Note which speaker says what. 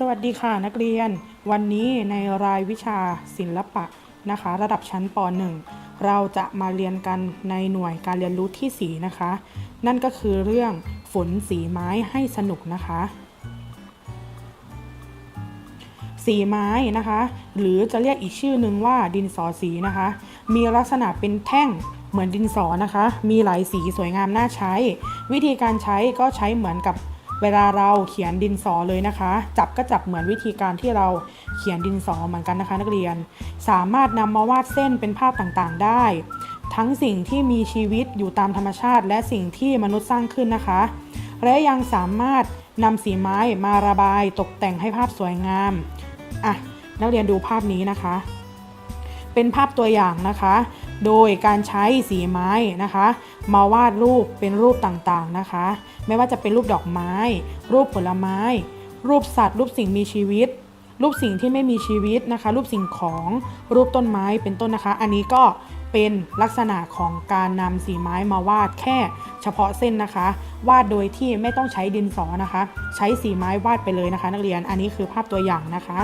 Speaker 1: สวัสดีค่ะนักเรียน วันนี้ในรายวิชาศิลปะนะคะ ระดับชั้นป .1 เราจะมาเรียนกันในหน่วยการเรียนรู้ที่ 4 นะคะ นั่นก็คือเรื่องฝนสีไม้ให้สนุกนะคะ สีไม้นะคะ หรือจะเรียกอีกชื่อหนึ่งว่าดินสอสีนะคะ มีลักษณะเป็นแท่งเหมือนดินสอนะคะ มีหลายสีสวยงามน่าใช้ วิธีการใช้ก็ใช้เหมือนกับ เวลาเราเขียนดินสอเลยนะคะ จับก็จับเหมือนวิธีการที่เราเขียนดินสอเหมือนกันนะคะ นักเรียน สามารถนำมาวาดเส้นเป็นภาพต่างๆได้ ทั้งสิ่งที่มีชีวิตอยู่ตามธรรมชาติ และสิ่งที่มนุษย์สร้างขึ้นนะคะ และยังสามารถนำสีไม้มาระบายตกแต่งให้ภาพสวยงามอะนักเรียนดูภาพนี้นะคะ เป็นภาพตัวอย่างนะคะ โดยการใช้สีไม้นะคะ มาวาดรูปเป็นรูปต่างๆนะคะ ไม่ว่าจะเป็นรูปดอกไม้ รูปผลไม้ รูปสัตว์ รูปสิ่งมีชีวิต รูปสิ่งที่ไม่มีชีวิตนะคะ รูปสิ่งของรูปต้นไม้เป็นต้นนะคะ อันนี้ก็เป็นลักษณะของการนำสีไม้มาวาดแค่เฉพาะเส้นนะคะ วาดโดยที่ไม่ต้องใช้ดินสอนะคะ ใช้สีไม้วาดไปเลยนะคะ นักเรียนอันนี้คือภาพตัวอย่างนะคะ